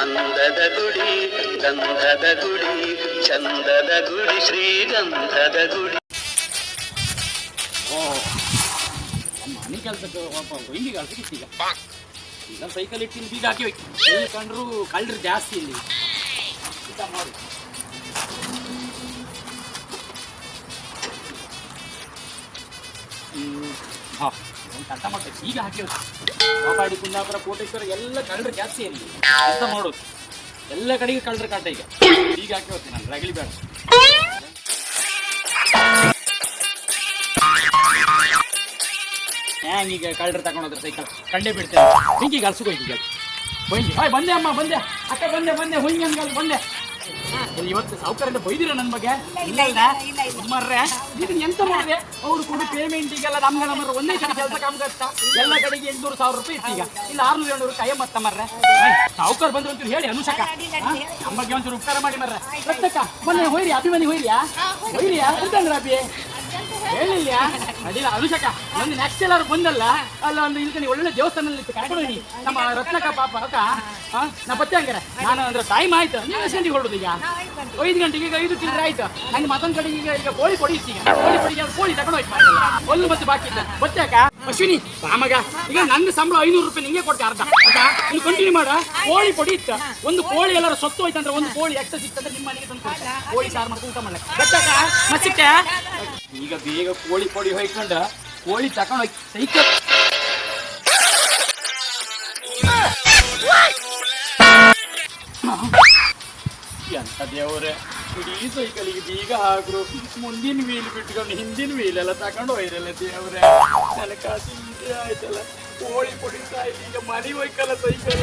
ಅಂದದ ಗುಡಿ, ಗಂಧದ ಗುಡಿ, ಚಂದದ ಗುಡಿ ಶ್ರೀಗಂಧದ ಗುಡಿ. ಮನೆ ಕೆಲಸಕ್ಕೆ ಹಿಂಗೆ. ಕೆಲಸಕ್ಕೆ ಈಗ. ಈಗ ಸೈಕಲ್ ಇಟ್ಟಿನ ಬೀಗ ಹಾಕಿ ಎಲ್ಲಿ ಕಂಡ್ರು ಕಳ್ಳರು ಜಾಸ್ತಿ ಇಲ್ಲಿ. ಊಟ ಮಾಡು. ಕಟ್ಟ ಮಾಡ್ಬೇಕು. ಈಗ ಹಾಕಿ ಹೋಯ್ತು ಕಾಪಾಡಿ ಕುಂದಾಪುರ, ಕೋಟೇಶ್ವರ, ಎಲ್ಲ ಕಳ್ಳರು ಜಾಸ್ತಿ ಇಲ್ಲಿ. ಎಂತ ಮಾಡೋದು? ಎಲ್ಲ ಕಡೆಗೆ ಕಳ್ಳರು ಕಾಟ ಈಗ ಈಗ ಹಾಕಿ ಹೋಗ್ತೀನಿ ನಾನು ರಗಲಿ ಬೇಡ. ಹ್ಯಾಂಗೀಗ ಕಳ್ಳರು ತಗೊಂಡೋದ್ರೆ ಸೈಕಲ್. ಕಂಡೇ ಬಿಡ್ತೇನೆ. ಹಿಂಗೆ ಈಗ ಬೈಲಿ ಹಾಯ್, ಬಂದೆ ಅಮ್ಮ, ಬಂದೆ. ಅಕ್ಕ, ಬಂದೆ ಬಂದೆ. ಹುಂಗೆ ಹಂಗಲ್ ಬಂದೆ. ಇವತ್ತು ಸಾವುಕಾರಿಂದ ಬೈದಿರ ನನ್ನ ಬಗ್ಗೆ? ಇಲ್ಲ ಇಲ್ಲ ಮರ್ರೆ ಇದನ್ನ ಎಂತ ಮಾಡಿದೆ ಅವ್ರು? ಕೂಡ ಪೇಮೆಂಟ್ ಈಗೆಲ್ಲ ನಮ್ಗೆ ನಮ್ಮ ಒಂದೇ ಕಡೆ ಕೆಲಸ ಕಾಮಗತ್ತ ಎಲ್ಲ ಕಡೆಗೆ ಎಂಟ್ನೂರು ಸಾವಿರ ರೂಪಾಯಿ ಇತ್ತು ಈಗ. ಇಲ್ಲ ಆರ್ನೂರು ಏಳ್ನೂರು ಕೈ ಮತ್ತ ಮರ್ರೆ. ಸಾವುಕಾರ ಬಂದ್ರು ಅಂತ ಹೇಳಿ ಅನುಷಕ? ನಮ್ಮ ಬಗ್ಗೆ ಒಂಚೂರು ಉಪಕಾರ ಮಾಡಿ ಮರ್ರೆ. ಪ್ರತ್ಯಕ್ಕ ಮೊನ್ನೆ ಹೋಯ್ರಿ ಅಭಿಮನಿ ಹೋಯ್ರಿಯಾ? ಹೋಯ್ರಿಯಾ? ಅಂತಂದ್ರೆ ಅಭಿ? ಹೇಳಿಲ್ಲ ಅಡಿಲ್ಲ ಅನುಷಕ ಒಂದು ನೆಕ್ಸ್ಟ್ ಎಲ್ಲಾರು ಬಂದಲ್ಲ, ಅಲ್ಲ ಒಂದು ಇಲ್ಲಿ ಒಳ್ಳೆ ದೇವಸ್ಥಾನದಲ್ಲಿ ಕರ್ಕೊಂಡು ನಮ್ಮ ರತ್ನಕ ಪಾಪ ಅಕ್ಕ ನಾ ಬತ್ತೆ ಹಂಗಾರೆ. ನಾನು ಅಂದ್ರೆ ಟೈಮ್ ಆಯ್ತು. ನೀವು ಎಷ್ಟು ಗಂಟೆಗೆ ಹೊರಡುದು ಈಗ? ಐದು ಗಂಟೆಗೆ, ಈಗ ಐದು ಚಿಲ್ಲರೆ ಆಯ್ತು. ನಂಗೆ ಮತ್ತೊಂದು ಕಡೆಗೆ ಈಗ ಈಗ ಕೋಳಿ ಕೊಡಿ ಕೋಳಿ ಕೊಡಿ ಕೋಳಿ ತಗೊಂಡು ಹೋಯ್ತು ಒಂದು ಮತ್ತೆ ಬಾಕಿ ಇತ್ತು. ಬತ್ತೆ ಅಕ್ಕ ಅಶ್ವಿನಿ ರಾಮಗ ಈಗ ನನ್ನ ಸಂಬಳ ಐನೂರು ರೂಪಾಯಿ ನಿಂಗೆ ಕೊಡ್ತೆ ಅರ್ಧ. ನೀವು ಕಂಟಿನ್ಯೂ ಮಾಡ. ಕೋಳಿ ಕೊಡಿ ಒಂದು ಕೋಳಿ ಎಲ್ಲರೂ ಸೊತ್ತು ಹೋಯ್ತಂದ್ರೆ ಒಂದು ಕೋಳಿ ಎಕ್ಸ್ಟ್ರಾ ಸಿಕ್ತಂದ್ರೆ ನಿಮ್ಮ ಮನೆಗೆ ತಂದು. ಕೋಳಿ ಸಾರು ಮಾಡ್ಕೊಂಡು ಊಟ ಮಾಡ್ಲಿಕ್ಕೆ. ಅಕ್ಕ ಮಚ್ಚಿಟ್ಟೆ ಈಗ ಬೇಗ ಕೋಳಿ ಕೊಡಿ ಹೋಯ್ಕೊಂಡ ಕೋಳಿ ತಕೊಂಡ್ ಸೈಕಲ್. ಎಂತ ದೇವ್ರೆ? ಇಡೀ ಸೈಕಲಿಗೆ ಬೀಗ ಹಾಕ್ರು. ಮುಂದಿನ ವೀಲ್ ಬಿಟ್ಕೊಂಡು ಹಿಂದಿನ ವೀಲ್ ಎಲ್ಲ ತಗೊಂಡು ಹೋಯ್ರಲ್ಲ ದೇವ್ರೆ. ನನ್ನ ಕಾಸು ಇದೇ ಆಯ್ತಲ್ಲ. ಕೋಳಿ ಕೊಡಿ ಈಗ ಮರಿ ಹೋಯ್ಕಲ್ಲ ಸೈಕಲ್.